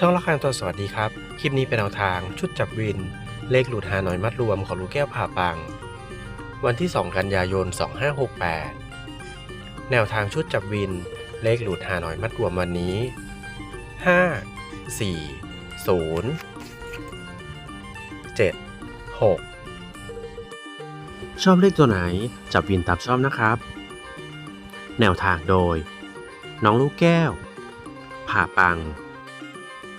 ช่องละครตัวสวัสดีครับ คลิปนี้เป็นแนวทางชุดจับวิน เลขหลุดหาหน่อยมัดรวมของลูกแก้วผ่าปัง วันที่ 2 กันยายน 2568 แนวทางชุดจับวิน เลขหลุดหาหน่อยมัดรวมวันนี้ 5 4 0 7 6 ชอบเลขตัวไหนจับวินตามชอบนะครับ แนวทางโดย น้องลูกแก้ว ผ่าปัง